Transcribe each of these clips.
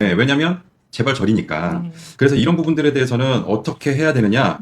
네, 왜냐면 재벌 절이니까. 네. 그래서 이런 부분들에 대해서는 어떻게 해야 되느냐.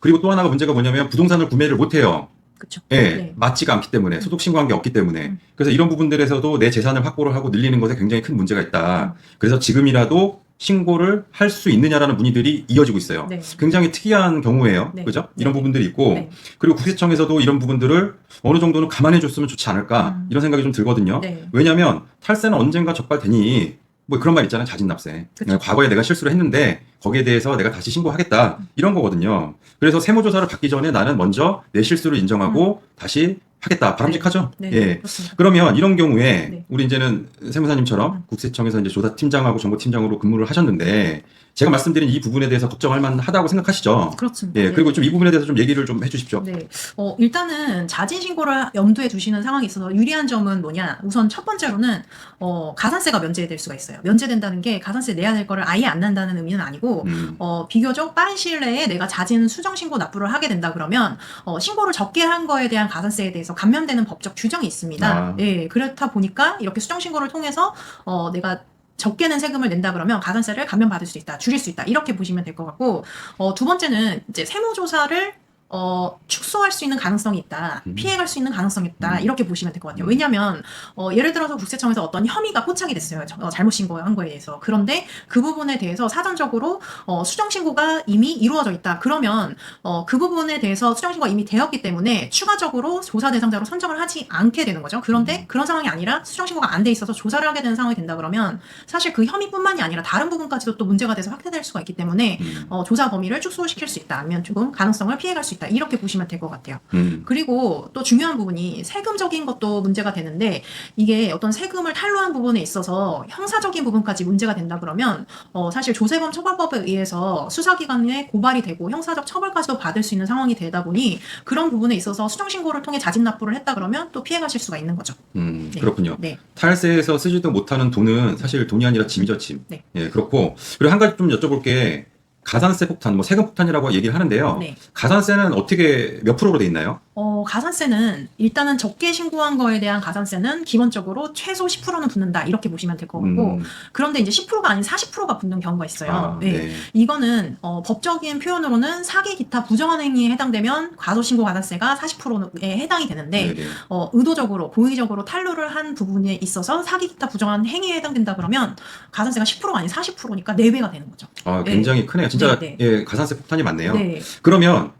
그리고 또 하나가 문제가 뭐냐면 부동산을 구매를 못 해요. 그렇죠. 예, 네. 맞지가 않기 때문에 소득 신고한 게 없기 때문에 음. 그래서 이런 부분들에서도 내 재산을 확보를 하고 늘리는 것에 굉장히 큰 문제가 있다. 그래서 지금이라도 신고를 할 수 있느냐라는 문의들이 이어지고 있어요. 네. 굉장히 특이한 경우예요. 네. 그죠? 네. 이런 부분들이 있고 네. 그리고 국세청에서도 이런 부분들을 어느 정도는 감안해 줬으면 좋지 않을까 음. 이런 생각이 좀 들거든요. 네. 왜냐하면 탈세는 언젠가 적발되니 뭐 그런 말 있잖아요. 자진납세. 그쵸. 과거에 내가 실수를 했는데 거기에 대해서 내가 다시 신고하겠다 이런 거거든요. 그래서 세무조사를 받기 전에 나는 먼저 내 실수를 인정하고 다시 하겠다. 바람직하죠? 네. 예. 그렇습니다. 그러면 이런 경우에 네. 우리 이제는 세무사님처럼 음. 국세청에서 이제 조사 팀장하고 정보 팀장으로 근무를 하셨는데 제가 말씀드린 이 부분에 대해서 걱정할 만하다고 생각하시죠? 그렇습니다. 예, 네. 그리고 좀 이 부분에 대해서 좀 얘기를 좀 해주십시오. 네. 어, 일단은 자진 신고를 염두에 두시는 상황이 있어서 유리한 점은 뭐냐? 우선 첫 번째로는 어, 가산세가 면제될 수가 있어요. 면제된다는 게 가산세 내야 될 거를 아예 안 낸다는 의미는 아니고 음, 어, 비교적 빠른 시일 내에 내가 자진 수정 신고 납부를 하게 된다 그러면 어, 신고를 적게 한 거에 대한 가산세에 대해서 감면되는 법적 규정이 있습니다. 아. 예, 그렇다 보니까 이렇게 수정 신고를 통해서 어, 내가 적게 낸 세금을 낸다 그러면 가산세를 감면받을 수 있다, 줄일 수 있다 이렇게 보시면 될 것 같고 어, 두 번째는 이제 세무조사를 어, 축소할 수 있는 가능성이 있다, 음. 피해갈 수 있는 가능성이 있다 음. 이렇게 보시면 될 것 같아요. 음. 왜냐하면 어, 예를 들어서 국세청에서 어떤 혐의가 포착이 됐어요. 저- 어, 잘못 신고한 거에 대해서. 그런데 그 부분에 대해서 사전적으로 어, 수정 신고가 이미 이루어져 있다. 그러면 어, 그 부분에 대해서 수정 신고가 이미 되었기 때문에 추가적으로 조사 대상자로 선정을 하지 않게 되는 거죠. 그런데 음. 그런 상황이 아니라 수정 신고가 안 돼 있어서 조사를 하게 되는 상황이 된다 그러면 사실 그 혐의뿐만이 아니라 다른 부분까지도 또 문제가 돼서 확대될 수가 있기 때문에 음, 어, 조사 범위를 축소시킬 수 있다. 아니면 조금 가능성을 피해갈 수 있다. 이렇게 보시면 될 것 같아요. 음, 그리고 또 중요한 부분이 세금적인 것도 문제가 되는데 이게 어떤 세금을 탈루한 부분에 있어서 형사적인 부분까지 문제가 된다 그러면 어, 사실 조세범 처벌법에 의해서 수사기관에 고발이 되고 형사적 처벌까지도 받을 수 있는 상황이 되다 보니 그런 부분에 있어서 수정신고를 통해 자진 납부를 했다 그러면 또 피해가실 수가 있는 거죠. 음, 네. 그렇군요. 네. 탈세에서 쓰지도 못하는 돈은 사실 돈이 아니라 짐이죠, 짐. 네. 예, 그렇고 그리고 한 가지 좀 여쭤볼 게 가산세 폭탄, 뭐 세금 폭탄이라고 얘기를 하는데요. 네. 가산세는 어떻게 몇 프로로 돼 있나요? 어, 가산세는 일단은 적게 신고한 거에 대한 가산세는 기본적으로 최소 10%는 붙는다 이렇게 보시면 될 것 같고 음, 그런데 이제 10%가 아닌 40%가 붙는 경우가 있어요. 아, 네. 네. 이거는 어, 법적인 표현으로는 사기 기타 부정한 행위에 해당되면 과소신고 가산세가 40%에 해당이 되는데 네, 네. 어, 의도적으로 고의적으로 탈루를 한 부분에 있어서 사기 기타 부정한 행위에 해당된다 그러면 가산세가 10%가 아닌 40%니까 4배가 되는 거죠. 아, 네. 굉장히 크네요. 진짜 네, 예, 가산세 폭탄이 많네요. 네. 그러면